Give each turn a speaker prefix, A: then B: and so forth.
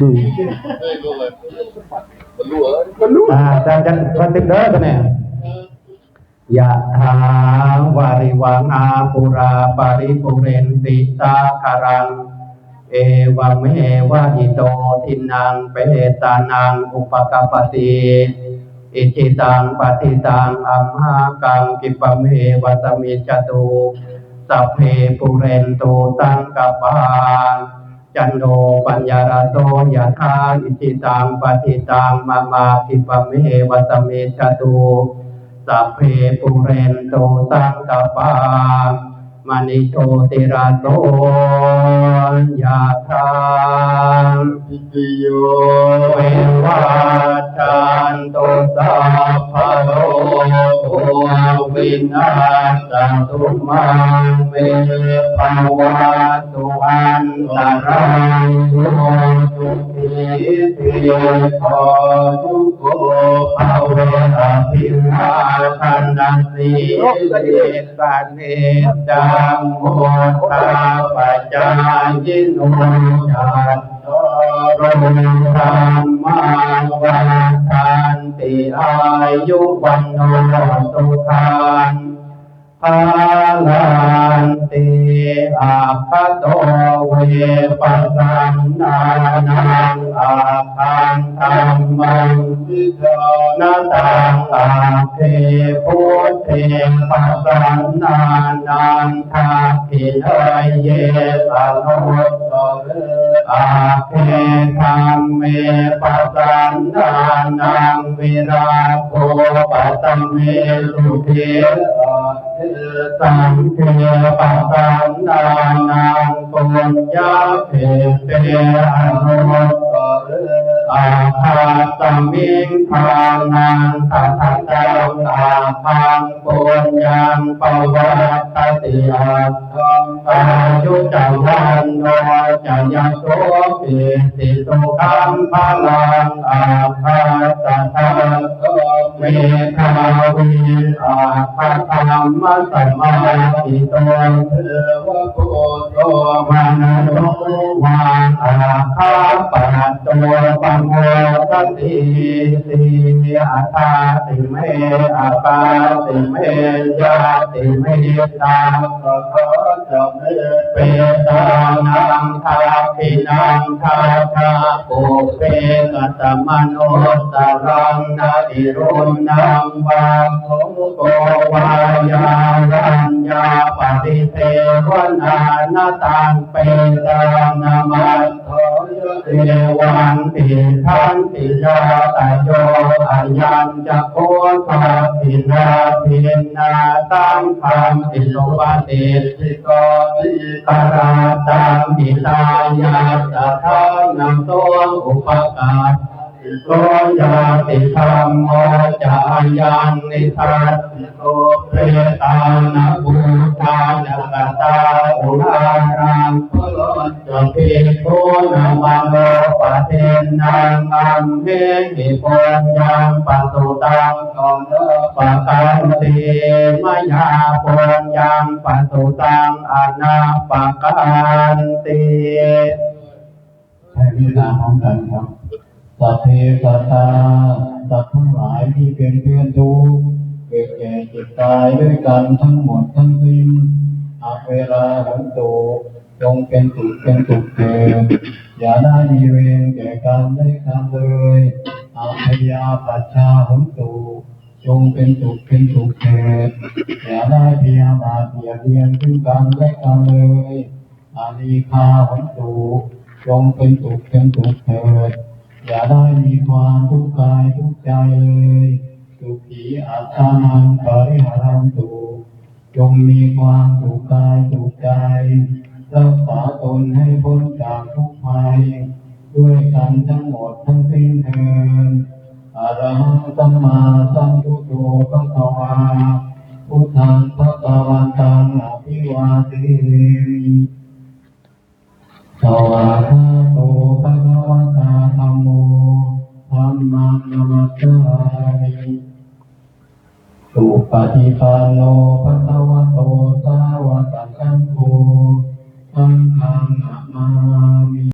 A: อืมอ่าจันจันวันติดเด้อกันเนี่ยยะถาวาริวังอาปุราปาริปุเรนติสาคารัง เอวเมวะอิโตทินังเปตานังอุปกปปติอิจิตังปฏิตังอัมหากังกิปะเมวะสมิจจตุสัพเพปุเรนโตสังกปา จันโนปัญญารโตยะธาอิจิตังปฏิตังมามากิปะเมวะสมิจจตุสัพเพปุเรนโตสังกปามณิโชติราโตยะธา
B: ปิติโย
A: เววัชจันตุสัพพะ โลกวินาศตุมาเมภาวะตุอันตรายโยตุทิติโยโคตุโกภาเวอภินาทันนัสสีสิสาเนจังโมตาปัจจายิโนจัตโตร ยุวันโนสุขังภา ลันติอาคาโตเวปัสสันนานังอาคันธรรมังสิจานาตังอาเพพุทเทปัสสันนานังทักขิเนยเยสะโนโตเลอาเพธัมเมปัสสันนานังวิราโภปัสสเมสุเท สังเทปัสสันนานังปุญญาเพเตอนุตตรอาคาสมิงทานังทัตตังอาพังปุญญังปวัตตติอาคังตายุจังวันโนจัยโสปิติสุขังพลังอาคาสัทธ เมธาวิอาคาธรรมสัมมาทิโตเทวะโพโตมานโนวาอาคาปัตโตปัมโมตติสิอาตาติเมอาปาติเมยาติเมตาสะ โคจะเมเปตานังทาพินังทาทาปุเปกัตมโนสรังนาอิรุนังบางโกโกวายารัญญาปฏิเทวนานาตังเปตานามัส โทยเวันติทันติยาตโยอายัญจะโคทาปินาปินาตังธรรมติโลปฏิสิโกติตาราตังปิตายาสัทธานังตัวอุปการ โตยาติธรรมโมจายังนิทัสสิโกเปตานาภูตานักตาอุรารังพลจะพิโกนามาโนปะเทนังอัมเหหิปุญญังปัสสุตังกองเนปะกันติมยาปุญญังปัสสุตังอนาปะกันติ
B: ให้พิจารณาพร้อมกันครับ สัพเพสัตตาสัตว์ทั้งหลายที่เป็นเพื่อนทุกข์เกิดแก่เจ็บตายด้วยกันทั้งหมดทั้งสิ้นอาเวลาหันตุจงเป็นสุขเป็นสุขเถิดอย่าได้มีเวรแก่กันได้กันเลยอาพยาปัชชาหันตุจงเป็นสุขเป็นสุขเถิดอย่าได้พยาบาทเบียดเบียนซึ่งกันและกันเลยอาลีคาหันตุจงเป็นสุขเป็นสุขเถิด อย่าได้มีความทุกข์กายทุกข์ใจเลยสุขีอัตานังปริหารันตุจงมีความสุขกายสุขใจรักษาตนให้พ้นจากทุกภัยด้วยกันทั้งหมดทั้งสิ้นเถิดอรหังสัมมาสัมพุทโธพระวาพุทธังพระตวันตังอภิวาเทมิสวากขาโตภะคะวะตา ธรรมโมธรรมังนมัสสามิสุปฏิปันโนภะคะวะโตสาวกสังโฆสังฆังนะมามิ